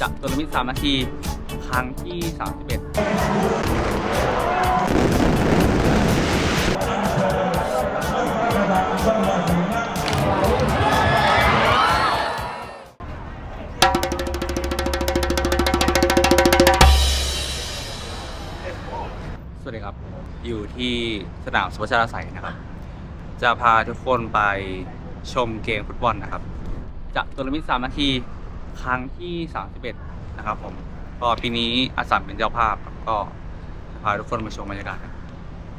จากตัวลมิต3นาที ครั้งที่ 31สวัสดีครับ อยู่ที่สนามสุพัชราไสยนะครับ จะพาทุกคนไปชมเกมฟุตบอลนะครับ จากตัวลมิต3นาที ครั้งที่ 31 นะครับผมก็ปีนี้อาสัมเป็นเจ้าภาพครับก็จะพาทุกคนมาชมบรรยากาศครับ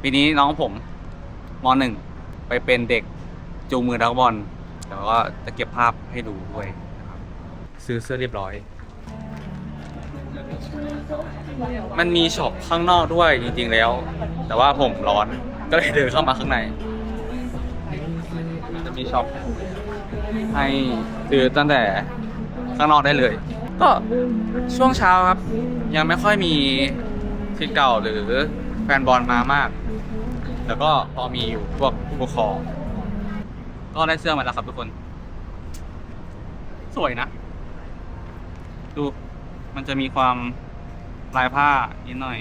ปีนี้น้องผมมหนึ่งไปเป็นเด็กจูงมือนักบอลเดี๋ยวก็จะเก็บภาพให้ดูด้วยนะครับซื้อเสื้อเรียบร้อย มันมีช็อปข้างนอกด้วยจริงๆแล้ว แต่ว่าผมร้อนก็เลยเดินเข้ามาข้างใน จะมีช็อปให้ซื้อตั้งแต่ ข้างนอกได้เลย ก็ช่วงเช้าครับ ยังไม่ค่อยมีทีมเก่าหรือแฟนบอลมามาก แล้วก็พอมีอยู่พวกผู้ปกครองก็ได้เสื้อมาแล้วครับทุกคน สวยนะ ดูมันจะมีความลายผ้านิดหน่อย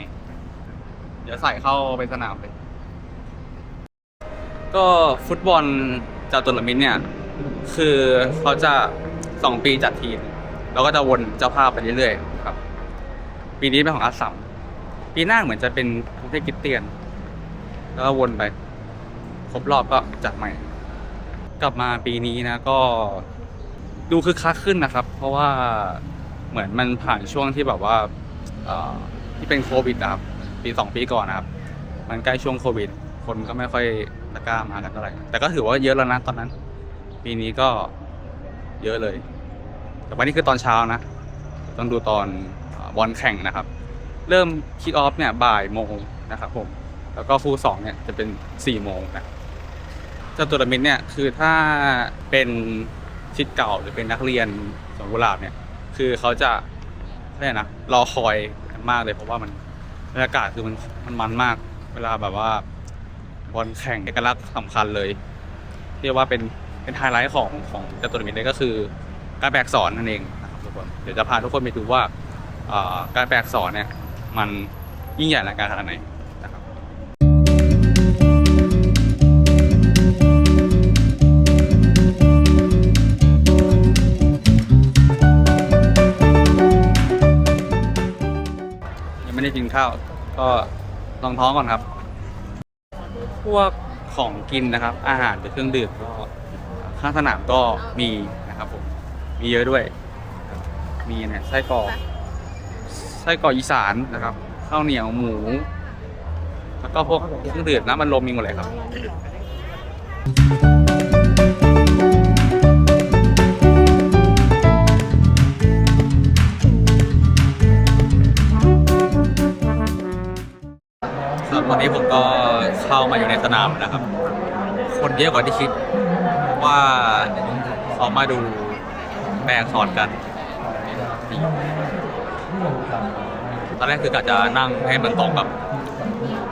เดี๋ยวใส่เข้าไปสนามเลยก็ฟุตบอลจากตุลมิตเนี่ย คือเขาจะ สองปีจัดทีมแล้วก็จะวนเจ้าภาพไปเรื่อยๆครับ ปีนี้เป็นของอาสัมปีหน้าเหมือนจะเป็นกรุงเทพคริสเตียน แล้วก็วนไป ครบรอบก็จัดใหม่ กลับมาปีนี้นะก็ดูคึกคักขึ้นนะครับ เพราะว่าเหมือนมันผ่านช่วงที่แบบว่าที่เป็นโควิดนะครับปีสองปีก่อนนะครับ มันใกล้ช่วงโควิด คนก็ไม่ค่อยตะกร้ามากันเท่าไหร่แต่ก็ถือว่าเยอะแล้วนะตอนนั้น ปีนี้ก็ เยอะเลย แต่วันนี้คือตอนเช้านะ ต้องดูตอนบอลแข่งนะครับ เริ่มคิกออฟเนี่ยบ่ายโมงนะครับผม แล้วก็ฟูสองเนี่ยจะเป็นสี่โมงนะเจ้าตัวละมิตรเนี่ยคือถ้าเป็นชิดเก่าหรือเป็นนักเรียนสวนกุหลาบเนี่ย คือเขาจะอะไรยกนะรอคอยกันมากเลยเพราะว่ามันบรรยากาศคือมันมันมันมาก เวลาแบบว่าบอลแข่งเอกลักษณ์สำคัญเลยเรียกว่าเป็น เป็นไฮไลท์ของของจตุรมิตรเลยก็คือ การแปลอักษรนั่นเองนะครับทุกคนเดี๋ยวจะพาทุกคนไปดูว่าการแปลอักษรเนี่ยมันยิ่งใหญ่อลังการขนาดไหนนะครับยังไม่ได้กินข้าวก็ลองท้องก่อนครับ พวกของกินนะครับ อาหารหรือเครื่องดื่มก็ ข้างสนามก็มีนะครับผมมีเยอะด้วย มีเนี่ยไส้กรอกไส้กรอกอีสานนะครับข้าวเหนียวหมู แล้วก็พวกเครื่องดื่มน้ำมันลมมีหมดเลยครับ สำหรับวันนี้ผมก็เข้ามาอยู่ในสนามนะครับ คนเยอะกว่าที่คิด ว่าเขามาดูแปลอักษรกัน ตอนแรกคือกะจะนั่งให้มันตรงกับ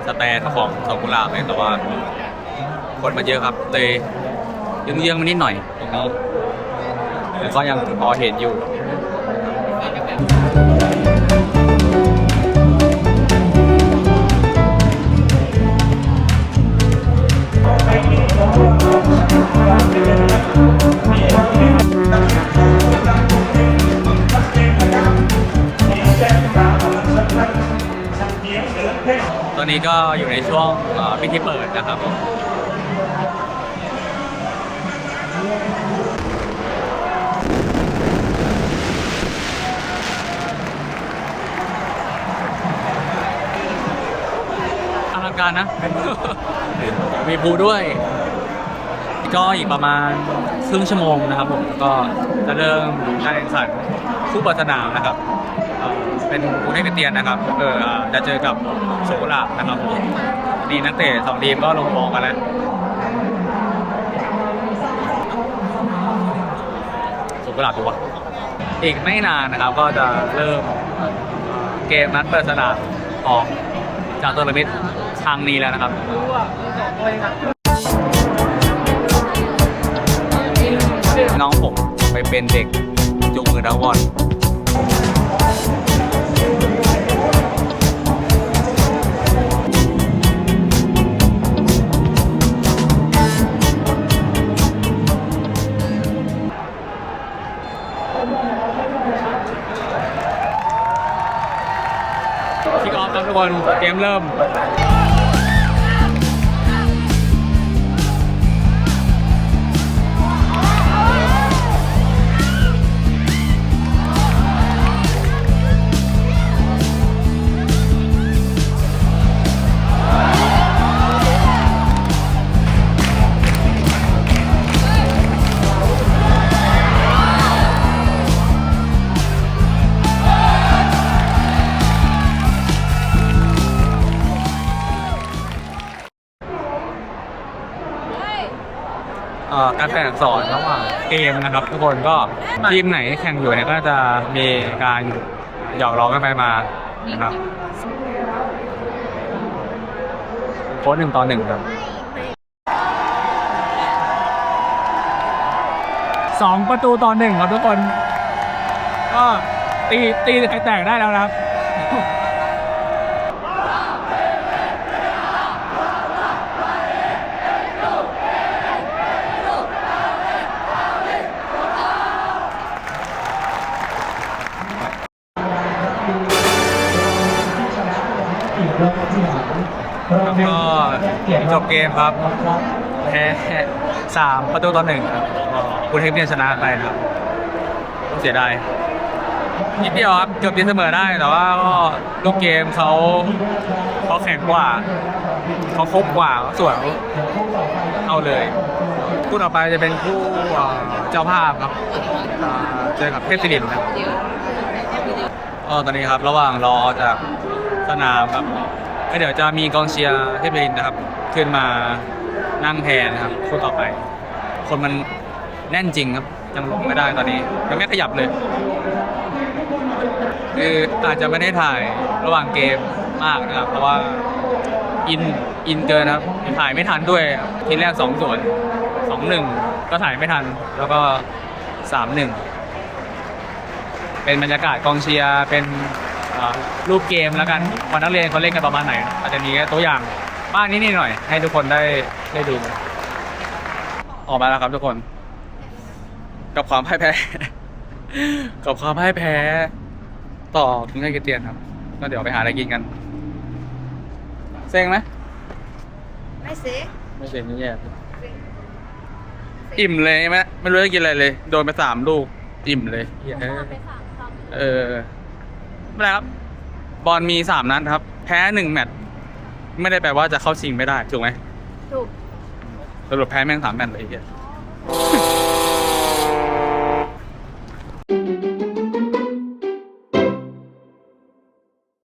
สแตนของสองกุหลาบเลยแต่ว่า คนมาเยอะครับเลยเยื้องๆมานิดหน่อยแล้วก็ยังพอเห็นอยู่ นะครับผมอลังการนะ มีภูด้วย ก็อีกประมาณครึ่งชั่วโมงนะครับผม ก็จะเริ่มการแข่งขันคู่ปิดสนามนะครับ เป็นกรุงเทพคริสเตียนนะครับเออจะเจอกับโชกุลานะครับผมนี่นักเตะสองทีมก็ลงมองกันแล้วโชกุลาดีกว่าอีกไม่นานนะครับก็จะเริ่มเกมนัดเปิดสนามของจากตัวละมิตรทางนี้แล้วนะครับน้องผมไปเป็นเด็กจูงมือนักบอล กออฟครับนเกมเริ่ม เอ่อการแข่งสอนระหว่างเกมนะครับ ทุกคนก็ทีมไหนแข่งอยู่เนี่ยก็จะมีการหยอกล้อกันไปมานะครับโค้ดหนึ่งต่อหนึ่งครับสองประตูต่อหนึ่งครับทุกคน ก็ตีตีใครแตกได้แล้วนะครับ ก็จบเกมครับแพ้สามประตูต่อหนึ่งครับคุณเทคเนี่ยชนะไปครับเสียดายนิดเดียวครับเกือบตีเสมอได้แต่ว่าก็ลูกเกมเขาเขาแข็งกว่าเขาครบกว่าเขาสวยเอาเลยคู่ต่อไปจะเป็นคู่เจ้าภาพครับเจอกับเทพศิรินทร์ครับก็ตอนนี้ครับระหว่างรอจาก สนามครับก็เดี๋ยวจะมีกองเชียร์เทพลินนะครับ ขึ้นมานั่งแทนนะครับคู่ต่อไป คนมันแน่นจริงครับยังลงไม่ได้ตอนนี้ยังไม่ขยับเลยคืออาจจะไม่ได้ถ่ายระหว่างเกมมากนะครับ เพราะว่าอินอินเกินครับถ่ายไม่ทันด้วยทีแรกสองส่วนสองหนึ่งก็ถ่ายไม่ทันแล้วก็สามหนึ่งเป็นบรรยากาศกองเชียร์เป็น รูปเกมแล้วกันวันนักเรียนเขาเล่นกันประมาณไหน อาจจะมีตัวอย่างบ้างนิดๆหน่อย ให้ทุกคนได้ได้ดู ออกมาแล้วครับทุกคน กับความพ่ายแพ้ กับความพ่ายแพ้ ต่อถึงให้เกยรติยนครับก็เดี๋ยวไปหาอะไรกินกันเซ็งไหมไม่สิไม่เซ็งไม่แย่อิ่มเลยใช่ไหมไม่รู้จะกินอะไรเลย โดนไปสามลูก อิ่มเลยเหี้ยไปสามคำเออ ไม่เป็นไรครับบอลมีสามนัดครับ แพ้หนึ่งแมตช์ไม่ได้แปลว่าจะเข้าชิงไม่ได้ ถูกไหมถูก สรุปแพ้แม่งสามแมตช์เลยไอ้เหี้ย